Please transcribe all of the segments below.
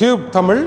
Tube Tamil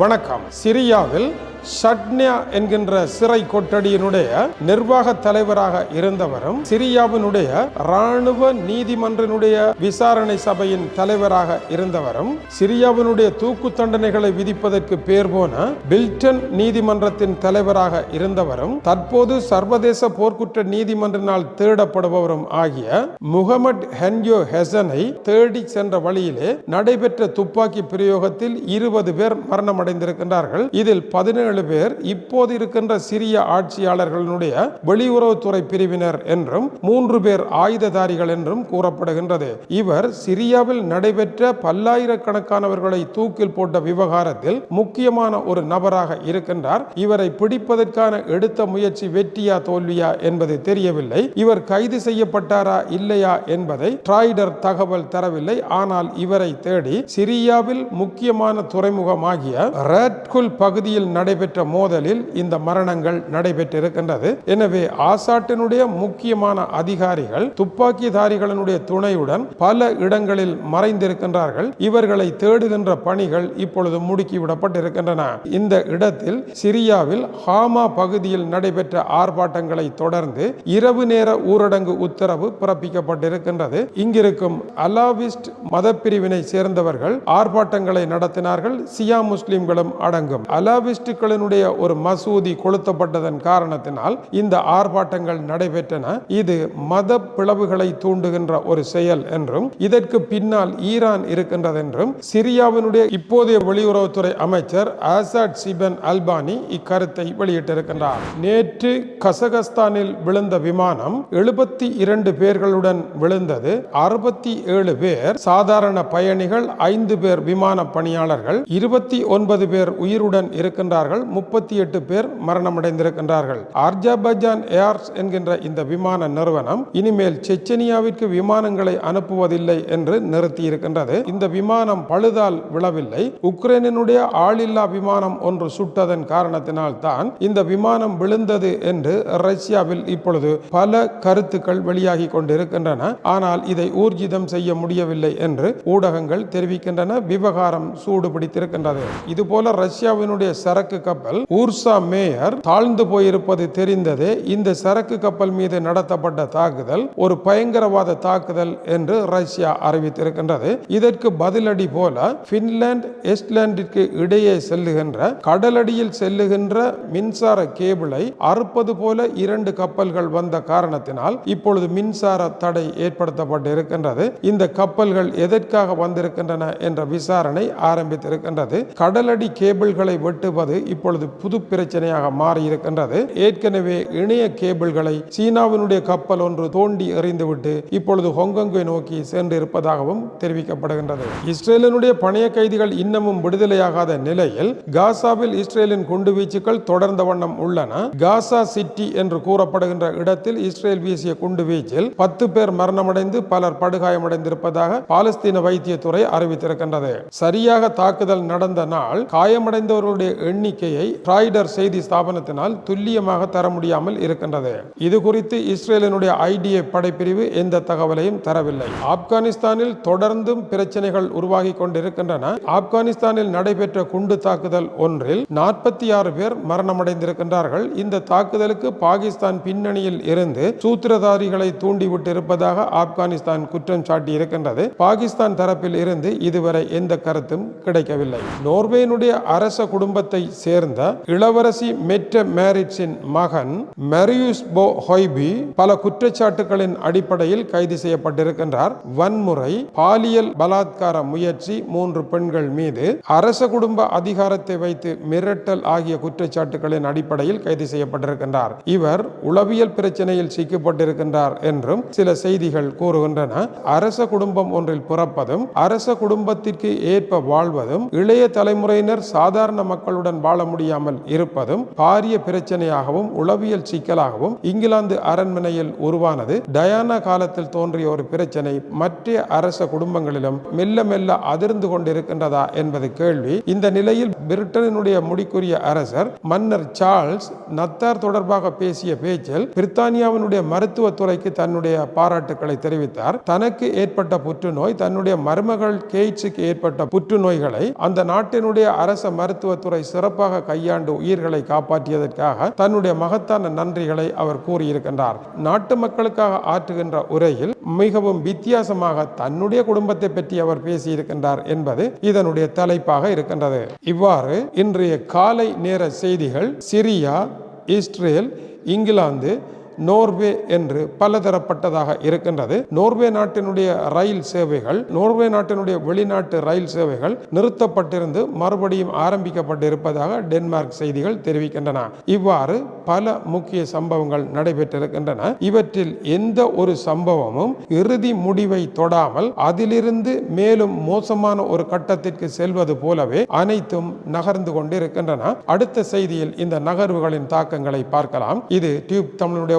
வணக்கம். சிரியாவில் ஷட்னியா என்கின்ற சிறை கொட்டடியினுடைய நிர்வாக தலைவராக இருந்தவரும் சிரியாவினுடைய இராணுவ நீதிமன்றனுடைய விசாரணை சபையின் தலைவராக இருந்தவரும் சிரியாவினுடைய தூக்கு தண்டனைகளை விதிப்பதற்கு பேர் போன பில்டன் நீதிமன்றத்தின் தலைவராக இருந்தவரும் தற்போது சர்வதேச போர்க்குற்ற நீதிமன்றினால் தேடப்படுபவரும் ஆகிய முகமட் ஹென்யோ ஹெசனை தேடி சென்ற வழியிலே நடைபெற்ற துப்பாக்கி பிரயோகத்தில் இருபது பேர் மரணமடைந்திருக்கின்றார்கள். இதில் பதினேழு பேர் இப்போது இருக்கின்ற சிரிய ஆட்சியாளர்களுடைய வெளியுறவுத்துறை பிரிவினர் என்றும் மூன்று பேர் ஆயுததாரிகள் என்றும் கூறப்படுகின்றது. இவர் சிரியாவில் நடைபெற்ற பல்லாயிரக்கணக்கானவர்களை தூக்கில் போட்ட விவகாரத்தில் முக்கியமான ஒரு நபராக இருக்கின்றார். இவரை பிடிப்பதற்கான எடுத்த முயற்சி வெற்றியா தோல்வியா என்பது தெரியவில்லை. இவர் கைது செய்யப்பட்டாரா இல்லையா என்பதை ட்ராய்டர் தகவல் தரவில்லை. ஆனால் இவரை தேடி சிரியாவில் முக்கியமான துறைமுகமாகிய ரேட்குல் பகுதியில் நடைபெற்ற மோதலில் இந்த மரணங்கள் நடைபெற்றிருக்கின்றது. எனவே ஆசாட்டினுடைய முக்கியமான அதிகாரிகள் துப்பாக்கிதாரிகளினுடைய துணையுடன் பல இடங்களில் மறைந்திருக்கின்றார்கள். இவர்களை தேடுகின்ற பணிகள் இப்பொழுது முடுக்கிவிடப்பட்டிருக்கின்றன. இந்த இடத்தில் சிரியாவில் ஹாமா பகுதியில் நடைபெற்ற ஆர்ப்பாட்டங்களை தொடர்ந்து இரவு நேர ஊரடங்கு உத்தரவு பிறப்பிக்கப்பட்டிருக்கின்றது. இங்கிருக்கும் அலாவிஸ்ட் மதப்பிரிவினை சேர்ந்தவர்கள் ஆர்ப்பாட்டங்களை நடத்தினார்கள். சியா முஸ்லிம்களும் அடங்கும். அலாவிஸ்டுகள் அலாவிஸ்டுகளினுடைய ஒரு மசூதி கொளுத்தப்பட்டதன் காரணத்தினால் இந்த ஆர்ப்பாட்டங்கள் நடைபெற்றன. இது மத பிளவுகளை தூண்டுகின்ற ஒரு செயல் என்றும் இதற்கு பின்னால் ஈரான் இருக்கின்றது என்றும் சிரியாவினுடைய இப்போதைய வெளியுறவுத்துறை அமைச்சர் ஆசாட் சிபன் அல்பானி இக்கருத்தை வெளியிட்டிருக்கின்றார். நேற்று கசகஸ்தானில் விழுந்த விமானம் எழுபத்தி இரண்டு பேர்களுடன் விழுந்தது. அறுபத்தி ஏழு பேர் சாதாரண பயணிகள் ஐந்து பேர் விமான பணியாளர்கள் இருபத்தி ஒன்பது பேர் உயிருடன் இருக்கின்றார்கள். முப்பத்தி எட்டு பேர் மரணமடைந்திருக்கின்றார்கள். ஆர்ஜாபஜான் ஏர்ஸ் என்கின்ற இந்த விமான நிறுவனம் இனிமேல் செச்சனியாவிற்கு விமானங்களை அனுப்புவதில்லை என்று நிறுத்தியிருக்கின்றது. இந்த விமானம் பழுதால் விழவில்லை. உக்ரைனினுடைய ஆளில்லா விமானம் ஒன்று சுட்டதன் காரணத்தினால் தான் இந்த விமானம் விழுந்தது என்று ரஷ்யாவில் இப்பொழுது பல கருத்துக்கள் வெளியாகி கொண்டிருக்கின்றன. ஆனால் இதை ஊர்ஜிதம் செய்ய முடியவில்லை என்று ஊடகங்கள் தெரிவிக்கின்றன. விவகாரம் சூடு பிடித்திருக்கின்றது இதுபோல ரஷ்யாவினுடைய சரக்கு கப்பல் ஊர்சா மேயர் தாழ்ந்து போயிருப்பது தெரிந்ததே இந்த சரக்கு கப்பல் மீது நடத்தப்பட்ட தாக்குதல் ஒரு பயங்கரவாத தாக்குதல் என்று ரஷ்யா அறிவித்திருக்கின்றது. இதற்கு பதிலடி போல பின்லாந்து எஸ்ட்லாண்டிற்கு இடையே செல்லுகின்ற கடலடியில் செல்லுகின்ற மின்சார கேபிளை அறுப்பது போல இரண்டு கப்பல்கள் வந்த காரணத்தினால் இப்பொழுது மின்சார தடை ஏற்படுத்தப்பட்டு இருக்கின்றது இந்த கப்பல்கள் எதற்காக வந்திருக்கின்றன என்ற விசாரணை ஆரம்பித்திருக்கின்றது. கடலடி கேபிள்களை வெட்டுவது இப்பொழுது புது பிரச்சனையாக மாறி இருக்கின்றது. ஏற்கனவே இணைய கேபிள்களை சீனாவினுடைய கப்பல் ஒன்று தோண்டி எறிந்துவிட்டு இப்பொழுது ஹொங்கொங்கை நோக்கி சென்று இருப்பதாகவும் தெரிவிக்கப்படுகின்றது. இஸ்ரேலினுடைய பணைய கைதிகள் இன்னமும் விடுதலையாகாத நிலையில் காசாவில் இஸ்ரேலின் குண்டுவீச்சுகள் தொடர்ந்த வண்ணம் உள்ளன. காசா சிட்டி என்று கூறப்படுகின்ற இடத்தில் இஸ்ரேல் வீசிய குண்டுவீச்சில் பத்து பேர் மரணமடைந்து பலர் படுகாயமடைந்திருப்பதாக பாலஸ்தீன வைத்தியத்துறை அறிவித்திருக்கின்றது. சரியாக தாக்குதல் நடந்த நாள் காயமடைந்தவர்களுடைய எண்ணிக்கையை ட்ராய்டர் செய்தி ஸ்தாபனத்தினால் துல்லியமாக தர முடியாமல் இருக்கின்றது. இது குறித்து இஸ்ரேலினுடைய ஐடிஏ படைப்பிரிவு எந்த தகவலையும் தரவில்லை. ஆப்கானிஸ்தானில் தொடர்ந்தும் பிரச்சனைகள் உருவாகி கொண்டிருக்கின்றன. ஆப்கானிஸ்தானில் நடைபெற்ற குண்டு தாக்குதல் ஒன்றில் நாற்பத்தி ஆறு பேர் மரணமடைந்திருக்கின்றார்கள். இந்த தாக்குதலுக்கு பாகிஸ்தான் பின்னணியில் இருந்து சூத்திரதாரிகளை தூண்டிவிட்டு இருப்பதாக ஆப்கானிஸ்தான் குற்றம் சாட்டி இருக்கின்றது பாகிஸ்தான் தரப்பில் இருந்து இதுவரை எந்த கருத்தும் கிடைக்கவில்லை. நோர்வேனுடைய அரச குடும்பத்தை சேர்ந்த இளவரசி மெட்ட மேரிட்ஸின் மகன் மெரியூஸ் போ ஹொய்பி பல குற்றச்சாட்டுகளின் அடிப்படையில் கைது செய்யப்பட்டிருக்கின்றார். வன்முறை பாலியல் பலாத்கார முயற்சி மூன்று பெண்கள் மீது அரச குடும்ப அதிகாரத்தை வைத்து மிரட்டல் ஆகிய குற்றச்சாட்டுகளின் அடிப்படையில் கைது செய்யப்பட்டிருக்கின்றார். இவர் உளவியல் பிரச்சனையில் சிக்கப்பட்டிருக்கின்றார் என்றும் சில செய்திகள் கூறுகின்றன. அரச குடும்பம் ஒன்றில் பிறப்பதும் அரச குடும்பத்திற்கு ஏற்ப வாழ்வதும் இளைய தலைமுறையினர் சாதாரண மக்களுடன் வாழ முடியாமல் இருப்பதும் பாரிய பிரச்சனையாகவும் உளவியல் சிக்கலாகவும் இங்கிலாந்து அரண்மனையில் உருவானது. டயானா காலத்தில் தோன்றிய ஒரு பிரச்சனை மற்ற அரச குடும்பங்களிலும் மெல்ல மெல்ல அதிர்ந்து கொண்டிருக்கின்றதா என்பது கேள்வி. இந்த நிலையில் பிரிட்டனினுடைய முடிக்குரிய அரசர் மன்னர் சார்ல்ஸ் நத்தார் தொடர்பாக பேசிய பேச்சில் பிரித்தானியாவினுடைய மருத்துவத்துறைக்கு தன்னுடைய பாராட்டுக்களை தெரிவித்தார். தனக்கு ஏற்பட்ட புற்றுநோய் தன்னுடைய மருமகள் கேட்ஸுக்கு ஏற்பட்ட புற்றுநோய்களை அந்த நாட்டினுடைய அரச மருத்துவத்துறை சிறப்பாக சிறப்பாக கையாண்டு உயிர்களை காப்பாற்றியதற்காக தன்னுடைய மகத்தான நன்றிகளை அவர் கூறியிருக்கின்றார். நாட்டு மக்களுக்காக ஆற்றுகின்ற உரையில் மிகவும் வித்தியாசமாக தன்னுடைய குடும்பத்தை பற்றி அவர் பேசியிருக்கின்றார் என்பது இதனுடைய தலைப்பாக இருக்கின்றது. இவ்வாறு இன்றைய காலை நேர செய்திகள் சிரியா இஸ்ரேல் இங்கிலாந்து நோர்வே என்று பலதரப்பட்டதாக இருக்கின்றது. நோர்வே நாட்டினுடைய ரயில் சேவைகள் நோர்வே நாட்டினுடைய வெளிநாட்டு ரயில் சேவைகள் நிறுத்தப்பட்டிருந்து மறுபடியும் ஆரம்பிக்கப்பட்டிருப்பதாக டென்மார்க் செய்திகள் தெரிவிக்கின்றன. இவ்வாறு பல முக்கிய சம்பவங்கள் நடைபெற்றிருக்கின்றன. இவற்றில் எந்த ஒரு சம்பவமும் இறுதி முடிவை தொடாமல் அதிலிருந்து மேலும் மோசமான ஒரு கட்டத்திற்கு செல்வது போலவே அனைத்தும் நகர்ந்து கொண்டிருக்கின்றன. அடுத்த செய்தியில் இந்த நகர்வுகளின் தாக்கங்களை பார்க்கலாம். இது டியூப் தமிழுடைய